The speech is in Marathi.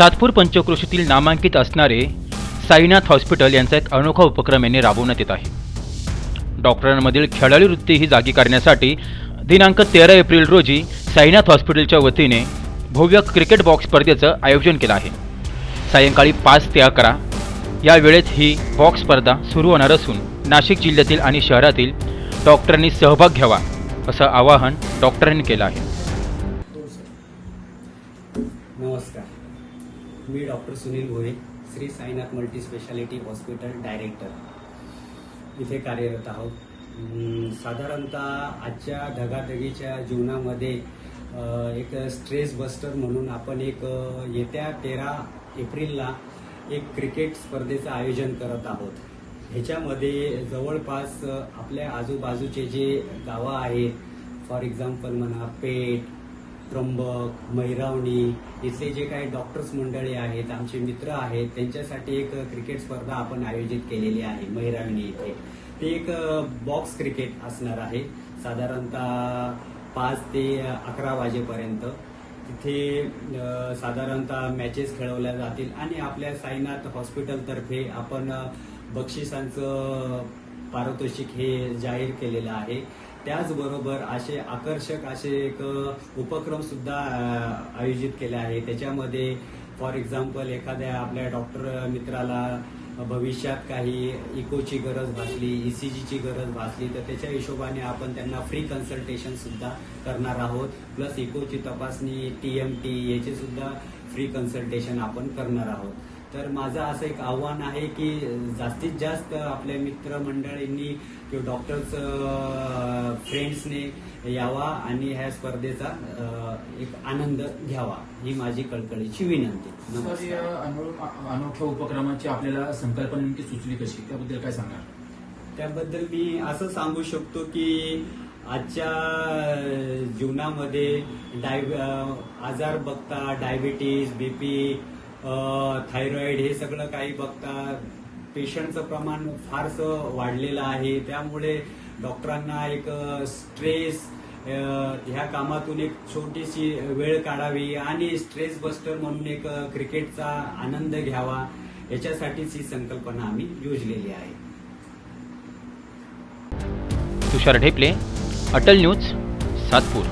सातपूर पंचक्रोशीतील नामांकित असणारे साईनाथ हॉस्पिटल यांचा एक अनोखा उपक्रम यांनी राबवण्यात येत आहे. डॉक्टरांमधील खेळाडू वृत्ती ही जागी करण्यासाठी दिनांक तेरा एप्रिल रोजी साईनाथ हॉस्पिटलच्या वतीने भव्य क्रिकेट बॉक्स स्पर्धेचं आयोजन केलं आहे. सायंकाळी पाच ते अकरा. या वेळेत ही बॉक्स स्पर्धा सुरू होणार असून नाशिक जिल्ह्यातील आणि शहरातील डॉक्टरांनी सहभाग घ्यावा असं आवाहन डॉक्टरांनी केलं आहे. नमस्कार. मी doctor Sunil Bhoye Shri Sainath multi speciality hospital director. इथे कार्यरत आहोत. साधारणतः आजच्या धगाधगीच्या जीवनामध्ये एक स्ट्रेस बस्टर म्हणून आपण एक येत्या तेरा एप्रिलला एक क्रिकेट स्पर्धेचं आयोजन करत आहोत. ह्याच्यामध्ये जवळपास आपल्या आजूबाजूचे जे गावं आहेत फॉर एक्झाम्पल म्हणा पेठ त्र्यंबक मैरावणी इथले जे काही डॉक्टर्स मंडळी आहेत आमचे मित्र आहेत त्यांच्यासाठी एक क्रिकेट स्पर्धा आपण आयोजित केलेली आहे मैरावणी इथे. ते एक बॉक्स क्रिकेट असणार आहे. साधारणतः पाच ते अकरा वाजेपर्यंत. तिथे साधारणतः मॅचेस खेळवल्या जातील आणि आपल्या साईनाथ हॉस्पिटलतर्फे आपण बक्षिसांचं पारितोषिक हे जाहीर केलेलं आहे. त्याचबरोबर असे आकर्षक असे एक उपक्रम सुद्धा आयोजित केले आहे. त्याच्यामध्ये फॉर एक्झाम्पल एखाद्या आपल्या डॉक्टर मित्राला भविष्यात काही इकोची गरज भासली ईसीजीची गरज भासली तर त्याच्या हिशोबाने आपण त्यांना फ्री कन्सल्टेशन सुद्धा करणार आहोत. प्लस इकोची तपासणी टी एम टी याचे सुद्धा फ्री कन्सल्टेशन आपण करणार आहोत. तर माझं असं एक आव्हान आहे की जास्तीत जास्त आपल्या मित्रमंडळींनी किंवा डॉक्टर्स फ्रेंड्सने यावा आणि ह्या स्पर्धेचा एक आनंद घ्यावा ही माझी कळकळीची विनंती. अनोख्या उपक्रमाची आपल्याला संकल्पना नेमकी सुचली कशी? त्याबद्दल काय सांगणार त्याबद्दल मी असं सांगू शकतो की आजच्या जीवनामध्ये डाय आजार बघता डायबिटीज बीपी थायरॉइड हे सगळं काही बघता पेशंटचं प्रमाण फारसं वाढलेलं आहे. त्यामुळे डॉक्टरांना एक स्ट्रेस ह्या कामातून एक छोटीशी वेळ काढावी आणि स्ट्रेस बस्टर म्हणून एक क्रिकेटचा आनंद घ्यावा. याच्यासाठीच ही संकल्पना आम्ही योजलेली आहे. तुषार ढेपले अटल न्यूज सातपूर.